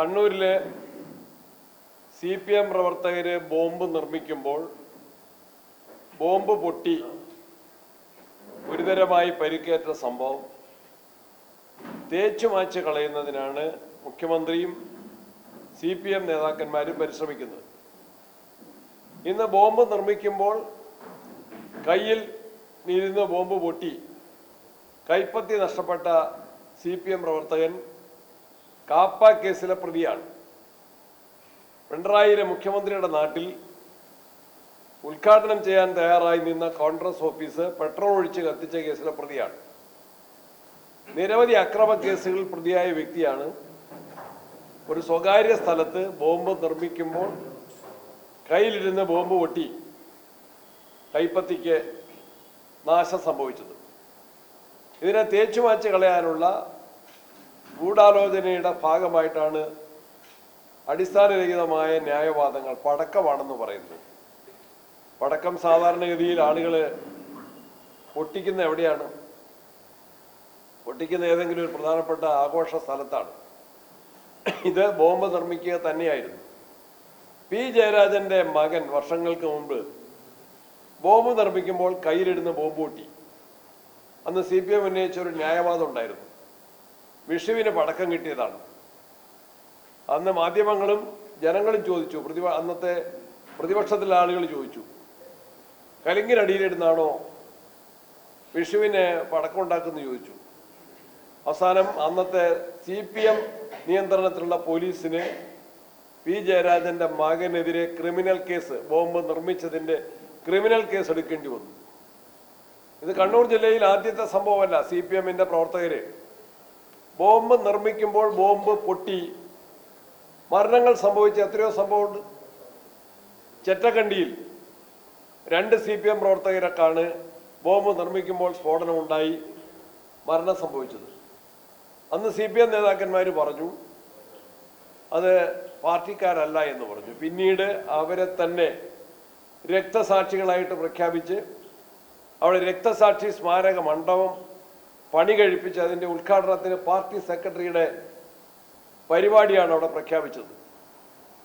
കണ്ണൂരിലെ C P M പ്രവർത്തകര് bomb നിർമ്മിക്കുമ്പോൾ ബോംബ് പൊട്ടി ഗുരുതരമായി പരിക്കേറ്റ സംഭവം തേച്ചു മാച്ച് കളയുന്നതിനാണ് മുഖ്യമന്ത്രിയും സി പി എം നേതാക്കന്മാരും പരിശ്രമിക്കുന്നത്. ഇന്ന് ബോംബ് നിർമ്മിക്കുമ്പോൾ കയ്യിൽ ഇരുന്ന് ബോംബ് പൊട്ടി കൈപ്പത്തി നഷ്ടപ്പെട്ട സി പി എം പ്രവർത്തകൻ കാപ്പ കേസിലെ പ്രതിയാണ്. പിണറായിയിലെ മുഖ്യമന്ത്രിയുടെ നാട്ടിൽ ഉദ്ഘാടനം ചെയ്യാൻ തയ്യാറായി നിന്ന കോൺഗ്രസ് ഓഫീസ് പെട്രോൾ ഒഴിച്ച് കത്തിച്ച കേസിലെ പ്രതിയാണ്. നിരവധി അക്രമ കേസുകളിൽ പ്രതിയായ വ്യക്തിയാണ്. ഒരു സ്വകാര്യ സ്ഥലത്ത് ബോംബ് നിർമ്മിക്കുമ്പോൾ കയ്യിലിരുന്ന് ബോംബ് പൊട്ടി കൈപ്പത്തിക്ക് നാശം സംഭവിച്ചത്. ഇതിനെ തേച്ചുമാച്ച് കളയാനുള്ള ഗൂഢാലോചനയുടെ ഭാഗമായിട്ടാണ് അടിസ്ഥാനരഹിതമായ ന്യായവാദങ്ങൾ പടക്കമാണെന്ന് പറയുന്നത്. പടക്കം സാധാരണഗതിയിൽ ആളുകൾ പൊട്ടിക്കുന്ന എവിടെയാണ്? പൊട്ടിക്കുന്ന ഏതെങ്കിലും ഒരു പ്രധാനപ്പെട്ട ആഘോഷ സ്ഥലത്താണ്. ഇത് ബോംബ് നിർമ്മിക്കുക തന്നെയായിരുന്നു. പി ജയരാജന്റെ മകൻ വർഷങ്ങൾക്ക് മുമ്പ് ബോംബ് നിർമ്മിക്കുമ്പോൾ കയ്യിലിടുന്ന ബോംബ് പൊട്ടി. അന്ന് സി പി എം ഉന്നയിച്ച ഒരു ന്യായവാദം ഉണ്ടായിരുന്നു. വിഷുവിന് പടക്കം കിട്ടിയതാണ്. അന്ന് മാധ്യമങ്ങളും ജനങ്ങളും ചോദിച്ചു പ്രതിപ അന്നത്തെ പ്രതിപക്ഷത്തിലെ ആളുകൾ ചോദിച്ചു കലിങ്ങിനടിയിലിടുന്നാണോ വിഷുവിന് പടക്കം ഉണ്ടാക്കുന്നു ചോദിച്ചു. അവസാനം അന്നത്തെ സി പി എം നിയന്ത്രണത്തിലുള്ള പോലീസിന് പി ജയരാജന്റെ മകനെതിരെ ക്രിമിനൽ കേസ് ബോംബ് നിർമ്മിച്ചതിന്റെ ക്രിമിനൽ കേസ് എടുക്കേണ്ടി വന്നു. ഇത് കണ്ണൂർ ജില്ലയിൽ ആദ്യത്തെ സംഭവമല്ല സി പി എമ്മിന്റെ പ്രവർത്തകര് ബോംബ് നിർമ്മിക്കുമ്പോൾ ബോംബ് പൊട്ടി. മരണങ്ങൾ സംഭവിച്ച എത്രയോ സംഭവമുണ്ട്. ചെറ്റക്കണ്ടിയിൽ രണ്ട് സി പി എം പ്രവർത്തകരൊക്കെയാണ് ബോംബ് നിർമ്മിക്കുമ്പോൾ സ്ഫോടനമുണ്ടായി മരണം സംഭവിച്ചത്. അന്ന് സി പി എം നേതാക്കന്മാർ പറഞ്ഞു അത് പാർട്ടിക്കാരല്ല എന്ന് പറഞ്ഞു. പിന്നീട് അവരെ തന്നെ രക്തസാക്ഷികളായിട്ട് പ്രഖ്യാപിച്ച് അവിടെ രക്തസാക്ഷി സ്മാരക മണ്ഡപം പണി കഴിപ്പിച്ച് അതിന്റെ ഉദ്ഘാടനത്തിന് പാർട്ടി സെക്രട്ടറിയുടെ പരിപാടിയാണ് അവിടെ പ്രഖ്യാപിച്ചത്.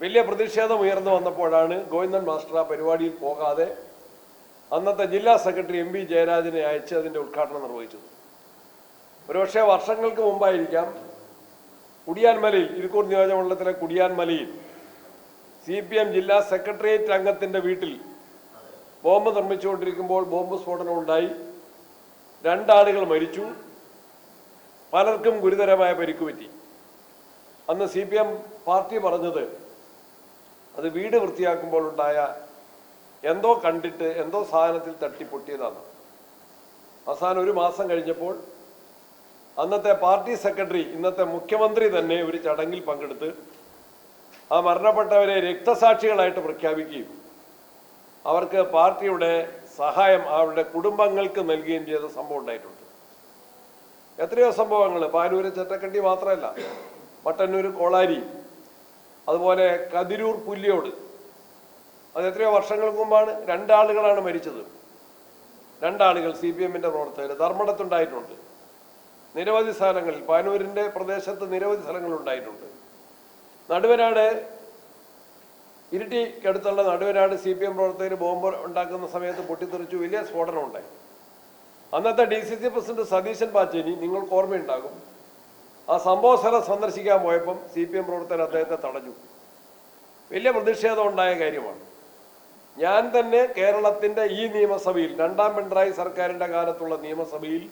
വലിയ പ്രതിഷേധം ഉയർന്നു വന്നപ്പോഴാണ് ഗോവിന്ദൻ മാസ്റ്റർ ആ പരിപാടിയിൽ പോകാതെ അന്നത്തെ ജില്ലാ സെക്രട്ടറി എം വി ജയരാജനെ അയച്ച് അതിന്റെ ഉദ്ഘാടനം നിർവഹിച്ചത്. ഒരുപക്ഷെ വർഷങ്ങൾക്ക് മുമ്പായിരിക്കാം. കുടിയാൻമലയിൽ ഇരിക്കൂർ നിയോജകമണ്ഡലത്തിലെ കുടിയാൻമലയിൽ സി പി എം ജില്ലാ സെക്രട്ടേറിയറ്റ് അംഗത്തിന്റെ വീട്ടിൽ ബോംബ് നിർമ്മിച്ചുകൊണ്ടിരിക്കുമ്പോൾ ബോംബ് സ്ഫോടനം ഉണ്ടായി രണ്ടാളുകൾ മരിച്ചു. പലർക്കും ഗുരുതരമായ പരിക്ക് പറ്റി. അന്ന് സി പി എം പാർട്ടി പറഞ്ഞത് അത് വീട് വൃത്തിയാക്കുമ്പോൾ ഉണ്ടായ എന്തോ കണ്ടിട്ട് എന്തോ സാധനത്തിൽ തട്ടിപ്പൊട്ടിയതാണ്. അവസാനം ഒരു മാസം കഴിഞ്ഞപ്പോൾ അന്നത്തെ പാർട്ടി സെക്രട്ടറി ഇന്നത്തെ മുഖ്യമന്ത്രി തന്നെ ഒരു ചടങ്ങിൽ പങ്കെടുത്ത് ആ മരണപ്പെട്ടവരെ രക്തസാക്ഷികളായിട്ട് പ്രഖ്യാപിക്കുകയും അവർക്ക് പാർട്ടിയുടെ സഹായം അവരുടെ കുടുംബങ്ങൾക്ക് നൽകുകയും ചെയ്ത സംഭവം ഉണ്ടായിട്ടുണ്ട്. എത്രയോ സംഭവങ്ങൾ. പാനൂര് ചെറ്റക്കണ്ടി മാത്രമല്ല മട്ടന്നൂർ കോളാരി അതുപോലെ കതിരൂർ പുല്ലിയോട്. അത് എത്രയോ വർഷങ്ങൾക്ക് മുമ്പാണ് രണ്ടാളുകളാണ് മരിച്ചത്. രണ്ടാളുകൾ സി പി എമ്മിന്റെ പ്രവർത്തകർ. ധർമ്മടത്തുണ്ടായിട്ടുണ്ട്. നിരവധി സ്ഥലങ്ങളിൽ പാനൂരിന്റെ പ്രദേശത്ത് നിരവധി സ്ഥലങ്ങളുണ്ടായിട്ടുണ്ട് നടുവനാട് ഇരിട്ടിക്കടുത്തുള്ള നടുവനാട് സി പി എം പ്രവർത്തകർ ബോംബ് ഉണ്ടാക്കുന്ന സമയത്ത് പൊട്ടിത്തെറിച്ചു. വലിയ സ്ഫോടനം ഉണ്ടായി. അന്നത്തെ D C C president Satheesan Pacheni നിങ്ങൾക്ക് ഓർമ്മയുണ്ടാകും. ആ സംഭവ സ്ഥലം സന്ദർശിക്കാൻ പോയപ്പം സി പി എം പ്രവർത്തകർ അദ്ദേഹത്തെ തടഞ്ഞു. വലിയ പ്രതിഷേധം ഉണ്ടായ കാര്യമാണ്. ഞാൻ തന്നെ കേരളത്തിന്റെ ഈ നിയമസഭയിൽ രണ്ടാം പിണറായി സർക്കാരിന്റെ കാലത്തുള്ള നിയമസഭയിൽ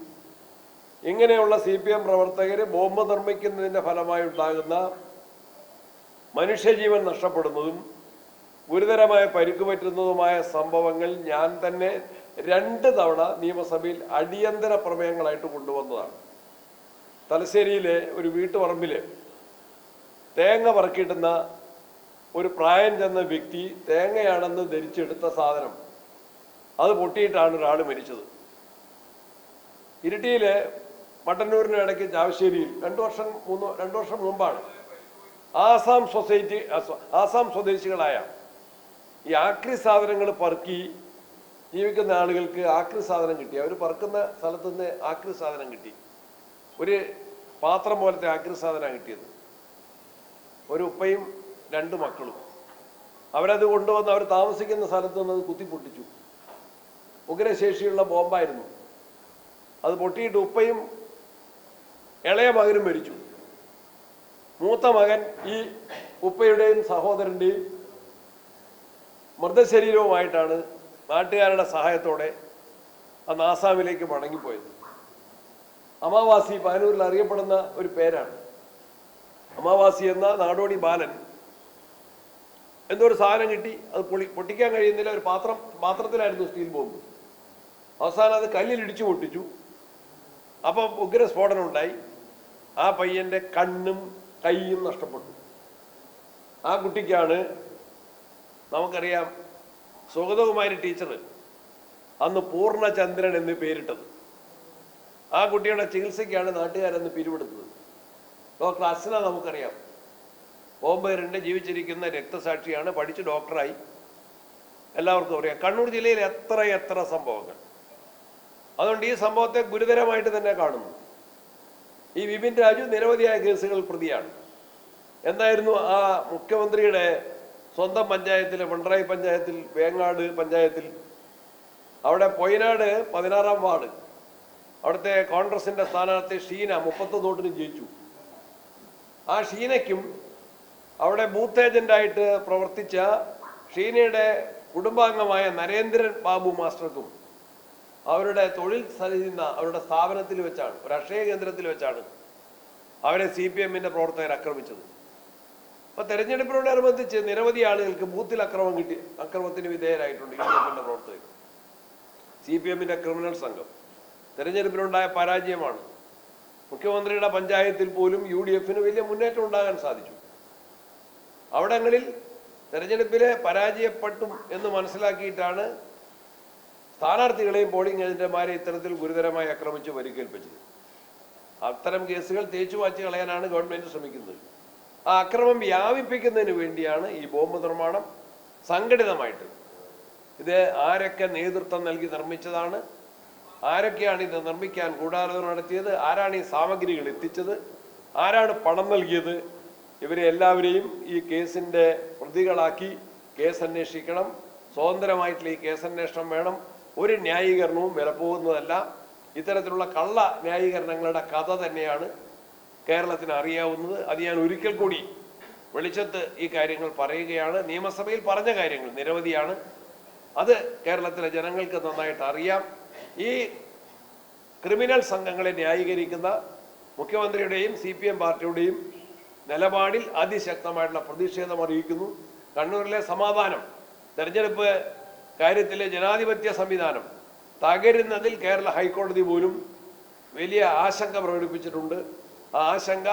ഇങ്ങനെയുള്ള സി പി എം പ്രവർത്തകർ ബോംബ് നിർമ്മിക്കുന്നതിന്റെ ഫലമായി ഉണ്ടാകുന്ന മനുഷ്യജീവൻ നഷ്ടപ്പെടുന്നതും ഗുരുതരമായ പരിക്ക് പറ്റുന്നതുമായ സംഭവങ്ങൾ ഞാൻ തന്നെ രണ്ട് തവണ നിയമസഭയിൽ അടിയന്തര പ്രമേയങ്ങളായിട്ട് കൊണ്ടുവന്നതാണ്. തലശ്ശേരിയിലെ ഒരു വീട്ടുപറമ്പിൽ തേങ്ങ പറക്കിയിട്ടുന്ന ഒരു പ്രായം ചെന്ന വ്യക്തി തേങ്ങയാണെന്ന് ധരിച്ചെടുത്ത സാധനം. അത് പൊട്ടിയിട്ടാണ് ഒരാൾ മരിച്ചത്. ഇരിട്ടിയിലെ മട്ടന്നൂരിന് ഇടയ്ക്ക് ചാവശ്ശേരിയിൽ രണ്ടു വർഷം മൂന്ന് രണ്ടു വർഷം മുമ്പാണ്. ആസാം സൊസൈറ്റി ആസാം സ്വദേശികളായ ഈ ആക്രി സാധനങ്ങൾ പറക്കി ജീവിക്കുന്ന ആളുകൾക്ക് ആക്രി സാധനം കിട്ടി. അവർ പറക്കുന്ന സ്ഥലത്ത് നിന്ന് ആക്രി സാധനം കിട്ടി. ഒരു പാത്രം പോലത്തെ ആക്രി സാധനമാണ് കിട്ടിയത്. ഒരു ഉപ്പയും രണ്ട് മക്കളും. അവരത് കൊണ്ടുവന്ന് അവർ താമസിക്കുന്ന സ്ഥലത്ത് നിന്ന് അത് കുത്തിപ്പൊട്ടിച്ചു. ഉഗ്രശേഷിയുള്ള ബോംബായിരുന്നു. അത് പൊട്ടിയിട്ട് ഉപ്പയും ഇളയ മകനും മരിച്ചു. മൂത്ത മകൻ ഈ ഉപ്പയുടെയും സഹോദരന്റെയും മൃതശരീരവുമായിട്ടാണ് നാട്ടുകാരുടെ സഹായത്തോടെ അന്ന് ആസാമിലേക്ക് മടങ്ങിപ്പോയത്. അമാവാസി പാനൂരിൽ അറിയപ്പെടുന്ന ഒരു പേരാണ്. അമാവാസി എന്ന നാടോടി ബാലൻ. എന്തോ ഒരു സാധനം കിട്ടി അത് പൊളി പൊട്ടിക്കാൻ കഴിയുന്നില്ല ഒരു പാത്രം പാത്രത്തിലായിരുന്നു സ്റ്റീൽ ബോംബ്. അവസാനം അത് കല്ലിലിടിച്ചു പൊട്ടിച്ചു. അപ്പം ഉഗ്ര സ്ഫോടനം ഉണ്ടായി ആ പയ്യന്റെ കണ്ണും കൈയും നഷ്ടപ്പെട്ടു. ആ കുട്ടിക്കാണ് നമുക്കറിയാം സുഗതകുമാരി ടീച്ചർ അന്ന് പൂർണചന്ദ്രൻ എന്ന് പേരിട്ടത്. ആ കുട്ടിയുടെ ചികിത്സയ്ക്കാണ് നാട്ടുകാരെന്ന് പിരിവെടുത്തത്. ഡോക്ടർ അസ്ന നമുക്കറിയാം ബോംബേറിന്റെ ജീവിച്ചിരിക്കുന്ന രക്തസാക്ഷിയാണ് പഠിച്ച് ഡോക്ടറായി. എല്ലാവർക്കും അറിയാം കണ്ണൂർ ജില്ലയിൽ എത്ര എത്ര സംഭവങ്ങൾ. അതുകൊണ്ട് ഈ സംഭവത്തെ ഗുരുതരമായിട്ട് തന്നെ കാണുന്നു. ഈ വിപിൻ രാജു നിരവധിയായ കേസുകൾ പ്രതിയാണ്. എന്തായിരുന്നു ആ മുഖ്യമന്ത്രിയുടെ സ്വന്തം പഞ്ചായത്തിലെ പിണറായി പഞ്ചായത്തിൽ വേങ്ങാട് പഞ്ചായത്തിൽ. അവിടെ പൊയ്നാട് പതിനാറാം വാർഡ്. അവിടുത്തെ കോൺഗ്രസിന്റെ സ്ഥാനാർത്ഥി ഷീന മുപ്പത്തൊന്ന് വോട്ടിന് ജയിച്ചു. ആ ഷീനയ്ക്കും അവിടെ ബൂത്ത് ഏജന്റായിട്ട് പ്രവർത്തിച്ച ഷീനയുടെ കുടുംബാംഗമായ നരേന്ദ്രൻ ബാബു മാസ്റ്റർക്കും അവരുടെ തൊഴിൽ ചെയ്യുന്ന അവരുടെ സ്ഥാപനത്തിൽ വെച്ചാണ് ഒരു അക്ഷയ കേന്ദ്രത്തിൽ വെച്ചാണ് അവരെ സി പി എമ്മിന്റെ പ്രവർത്തകർ ആക്രമിച്ചത്. അപ്പൊ തെരഞ്ഞെടുപ്പിനോടനുബന്ധിച്ച് നിരവധി ആളുകൾക്ക് ബൂത്തിൽ അക്രമം കിട്ടി. അക്രമത്തിന് വിധേയരായിട്ടുണ്ട് യു ഡി എഫിന്റെ പ്രവർത്തകർ. സി പി എമ്മിന്റെ ക്രിമിനൽ സംഘം. തെരഞ്ഞെടുപ്പിനുണ്ടായ പരാജയമാണ്. മുഖ്യമന്ത്രിയുടെ പഞ്ചായത്തിൽ പോലും യു ഡി എഫിന് വലിയ മുന്നേറ്റം ഉണ്ടാകാൻ സാധിച്ചു. അവിടങ്ങളിൽ തെരഞ്ഞെടുപ്പിലെ പരാജയപ്പെട്ടു എന്ന് മനസ്സിലാക്കിയിട്ടാണ് സ്ഥാനാർത്ഥികളെയും പോളിംഗ് ഏജന്റുമാരെ ഇത്തരത്തിൽ ഗുരുതരമായി ആക്രമിച്ച് പരിക്കേൽപ്പിച്ചത്. അത്തരം കേസുകൾ തേച്ചു കളയാനാണ് ഗവൺമെന്റ് ശ്രമിക്കുന്നത്. ആ അക്രമം വ്യാപിപ്പിക്കുന്നതിന് വേണ്ടിയാണ് ഈ ബോംബ് നിർമ്മാണം സംഘടിതമായിട്ട് ഇത് ആരൊക്കെ നേതൃത്വം നൽകി നിർമ്മിച്ചതാണ്? ആരൊക്കെയാണ് ഇത് നിർമ്മിക്കാൻ ഗൂഢാലോചന നടത്തിയത്? ആരാണ് ഈ സാമഗ്രികൾ എത്തിച്ചത്? ആരാണ് പണം നൽകിയത്? ഇവരെ എല്ലാവരെയും ഈ കേസിന്റെ പ്രതികളാക്കി കേസ് അന്വേഷിക്കണം. സ്വതന്ത്രമായിട്ടുള്ള ഈ കേസ് അന്വേഷണം വേണം. ഒരു ന്യായീകരണവും വിലപ്പോകുന്നതല്ല ഇത്തരത്തിലുള്ള കള്ള ന്യായീകരണങ്ങളുടെ കഥ തന്നെയാണ് കേരളത്തിന് അറിയാവുന്നത് അത് ഞാൻ ഒരിക്കൽ കൂടി വെളിച്ചത്ത് ഈ കാര്യങ്ങൾ പറയുകയാണ്. നിയമസഭയിൽ പറഞ്ഞ കാര്യങ്ങൾ നിരവധിയാണ്. അത് കേരളത്തിലെ ജനങ്ങൾക്ക് നന്നായിട്ട് അറിയാം. ഈ ക്രിമിനൽ സംഘങ്ങളെ ന്യായീകരിക്കുന്ന മുഖ്യമന്ത്രിയുടെയും സി പി എം പാർട്ടിയുടെയും നിലപാടിൽ അതിശക്തമായിട്ടുള്ള പ്രതിഷേധം അറിയിക്കുന്നു. കണ്ണൂരിലെ സമാധാനം തെരഞ്ഞെടുപ്പ് കാര്യത്തിലെ ജനാധിപത്യ സംവിധാനം തകരുന്നതിൽ കേരള ഹൈക്കോടതി പോലും വലിയ ആശങ്ക പ്രകടിപ്പിച്ചിട്ടുണ്ട്. ആ ആശങ്ക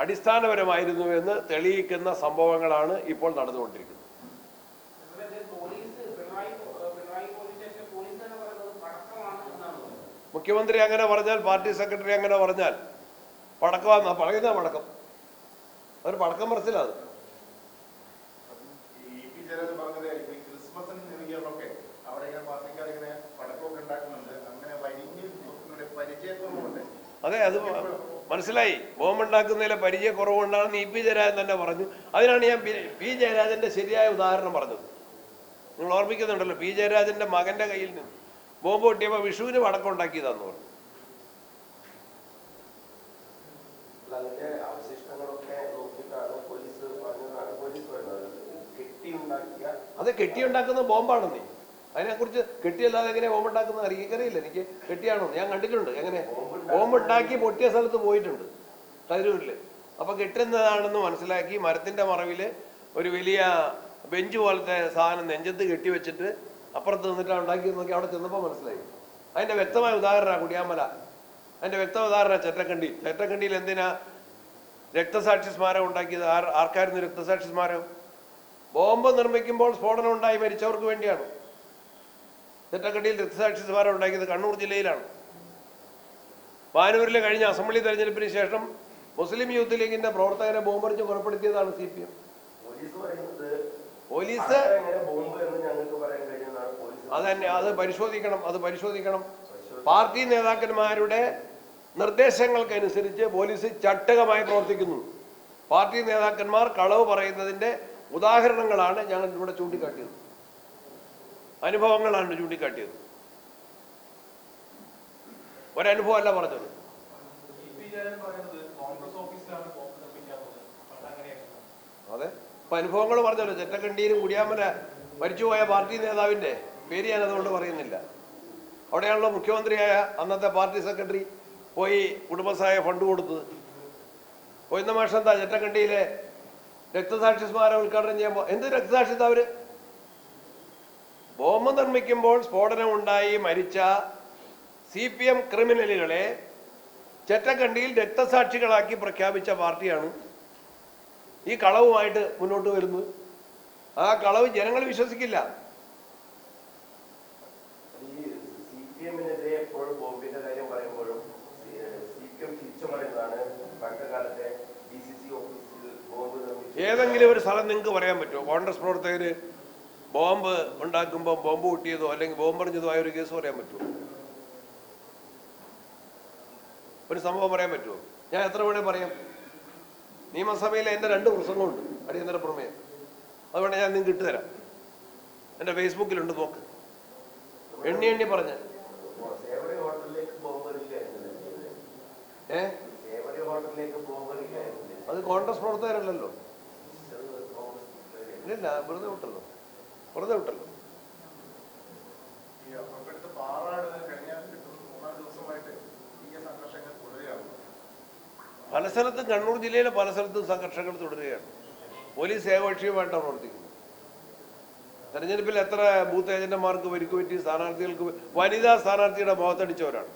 അടിസ്ഥാനപരമായിരുന്നു എന്ന് തെളിയിക്കുന്ന സംഭവങ്ങളാണ് ഇപ്പോൾ നടന്നുകൊണ്ടിരിക്കുന്നത്. മുഖ്യമന്ത്രി അങ്ങനെ പറഞ്ഞാൽ പാർട്ടി സെക്രട്ടറി അങ്ങനെ പറഞ്ഞാൽ പടക്കമാണെന്നാ പറയുന്ന പടക്കം. അവർ പടക്കം പറച്ചിലാണ് ഈ പി ജയരാജൻ പറഞ്ഞതായിരിക്കും ഈ ക്രിസ്മസിന് ന്യൂ ഇയറിനൊക്കെ അവിടെ ഇങ്ങനെ പാർട്ടിക്കാർ ഇങ്ങനെ പടക്കമൊക്കെ ഉണ്ടാക്കുന്നുണ്ട്. അങ്ങനെ വരിഞ്ഞ് ഇവിടെ അതെ അത് മനസ്സിലായി? ബോംബുണ്ടാക്കുന്നതിലെ പരിചയക്കുറവുണ്ടാണെന്ന് ഇ പി ജയരാജൻ തന്നെ പറഞ്ഞു. അതിനാണ് ഞാൻ പി- ജയരാജന്റെ ശരിയായ ഉദാഹരണം പറഞ്ഞത്. നിങ്ങൾ ഓർമ്മിക്കുന്നുണ്ടല്ലോ പി ജയരാജന്റെ മകന്റെ കയ്യിൽ നിന്ന് ബോംബ് പൊട്ടിയപ്പോൾ വിഷുവിന് വടക്കം ഉണ്ടാക്കിയതാന്ന് പറഞ്ഞു. അത് കെട്ടിയുണ്ടാക്കുന്ന ബോംബാണെന്നേ. അതിനെക്കുറിച്ച് കെട്ടിയല്ലാതെ എങ്ങനെ ബോംബ് ഉണ്ടാക്കുന്നത് അറിയിക്കറിയില്ല എനിക്ക് കെട്ടിയാണോ? ഞാൻ കണ്ടിട്ടുണ്ട്. എങ്ങനെ? ബോംബ്ണ്ടാക്കി പൊട്ടിയ സ്ഥലത്ത് പോയിട്ടുണ്ട് കതിരൂരിൽ അപ്പൊ കെട്ടുന്നതാണെന്ന് മനസ്സിലാക്കി മരത്തിന്റെ മറവിൽ ഒരു വലിയ ബെഞ്ച് പോലത്തെ സാധനം നെഞ്ചത്ത് കെട്ടിവെച്ചിട്ട് അപ്പുറത്ത് നിന്നിട്ടാണ് ഉണ്ടാക്കിയെന്നൊക്കെ നോക്കി അവിടെ ചെന്നപ്പോൾ മനസ്സിലായി. അതിന്റെ വ്യക്തമായ ഉദാഹരണമാണ് കുടിയാമല അതിന്റെ വ്യക്തമായ ഉദാഹരണ ചെറ്റക്കണ്ടി ചെറ്റക്കണ്ടിയിൽ എന്തിനാ രക്തസാക്ഷി സ്മാരകം ഉണ്ടാക്കിയത്? ആർ ആർക്കായിരുന്നു രക്തസാക്ഷി സ്മാരകം? ബോംബ് നിർമ്മിക്കുമ്പോൾ സ്ഫോടനം ഉണ്ടായി മരിച്ചവർക്ക് വേണ്ടിയാണ്. ചെറ്റക്കണ്ടിയിൽ രക്തസാക്ഷി സ്മാരകം ഉണ്ടാക്കിയത് കണ്ണൂർ ജില്ലയിലാണ്. പാനൂരിലെ കഴിഞ്ഞ അസംബ്ലി തെരഞ്ഞെടുപ്പിന് ശേഷം മുസ്ലിം യൂത്ത് ലീഗിന്റെ പ്രവർത്തകരെ ബോംബെറിച്ച് കൊലപ്പെടുത്തിയതാണ് സി പി എം പോലീസ് അത് തന്നെ അത് പരിശോധിക്കണം അത് പരിശോധിക്കണം. പാർട്ടി നേതാക്കന്മാരുടെ നിർദ്ദേശങ്ങൾക്കനുസരിച്ച് പോലീസ് ചട്ടകമായി പ്രവർത്തിക്കുന്നു. പാർട്ടി നേതാക്കന്മാർ കളവ് പറയുന്നതിന്റെ ഉദാഹരണങ്ങളാണ് ഞങ്ങൾ ഇവിടെ ചൂണ്ടിക്കാട്ടിയത്. അനുഭവങ്ങളാണ് ചൂണ്ടിക്കാട്ടിയത്. ഒരനുഭവമല്ല പറഞ്ഞത്. അതെ. ഇപ്പൊ അനുഭവങ്ങൾ പറഞ്ഞല്ലോ. ചെറ്റക്കണ്ടിയിലും കുടിയാമല മരിച്ചുപോയ പാർട്ടി നേതാവിന്റെ പേര് ഞാൻ അതുകൊണ്ട് പറയുന്നില്ല. അവിടെയാണല്ലോ മുഖ്യമന്ത്രിയായ അന്നത്തെ പാർട്ടി സെക്രട്ടറി പോയി കുടുംബസഹായ ഫണ്ട് കൊടുത്തത്. പോയിന്ന മാഷം എന്താ ചെറ്റക്കണ്ടിയിലെ രക്തസാക്ഷി സ്മാരകം ഉദ്ഘാടനം ചെയ്യുമ്പോൾ എന്ത് രക്തസാക്ഷിത്വം അവർ? ബോംബ് നിർമ്മിക്കുമ്പോൾ സ്ഫോടനം ഉണ്ടായി മരിച്ച സി പി എം ക്രിമിനലുകളെ ചെറ്റക്കണ്ടിയിൽ രക്തസാക്ഷികളാക്കി പ്രഖ്യാപിച്ച പാർട്ടിയാണ് ഈ കളവുമായിട്ട് മുന്നോട്ട് വരുന്നത്. ആ കളവ് ജനങ്ങൾ വിശ്വസിക്കില്ല. ഏതെങ്കിലും ഒരു സ്ഥലം നിങ്ങൾക്ക് പറയാൻ പറ്റുമോ? കോൺഗ്രസ് പ്രവർത്തകര് ബോംബ് ഉണ്ടാക്കുമ്പോൾ ബോംബ് പൊട്ടിയതോ അല്ലെങ്കിൽ ബോംബ് എറിഞ്ഞതോ ആയ ഒരു കേസ് പറയാൻ പറ്റുമോ? ഒരു സംഭവം പറയാൻ പറ്റുമോ? ഞാൻ എത്ര വേണേ പറയാം. നിയമസഭയിൽ എന്റെ രണ്ട് പ്രസംഗമുണ്ട് അടിയന്തര പ്രമേയം. അതുകൊണ്ട് ഞാൻ നിങ്ങൾക്ക് ഇട്ടുതരാം. എന്റെ ഫേസ്ബുക്കിലുണ്ട് നോക്ക്. എണ്ണി എണ്ണി പറഞ്ഞ. അത് കോൺഗ്രസ് പ്രവർത്തകരല്ലല്ലോ. ഇല്ല വെറുതെ വിട്ടല്ലോ. വെറുതെ വിട്ടല്ലോ. പല സ്ഥലത്തും കണ്ണൂർ ജില്ലയിലെ പല സ്ഥലത്തും സംഘർഷങ്ങൾ തുടരുകയാണ്. പോലീസ് ഏകപക്ഷീയം വേണ്ട പ്രവർത്തിക്കുന്നു തെരഞ്ഞെടുപ്പിൽ എത്ര ബൂത്ത് ഏജന്റുമാർക്ക് പരിക്ക് പറ്റി സ്ഥാനാർത്ഥികൾക്ക് വനിതാ സ്ഥാനാർത്ഥിയുടെ മുഖത്തടിച്ചവരാണ്.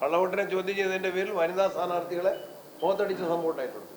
കള്ളവോട്ടിനെ ചോദ്യം ചെയ്തതിന്റെ പേരിൽ വനിതാ സ്ഥാനാർത്ഥികളെ മുഖത്തടിച്ച സംഭവം ഉണ്ടായിട്ടുണ്ട്.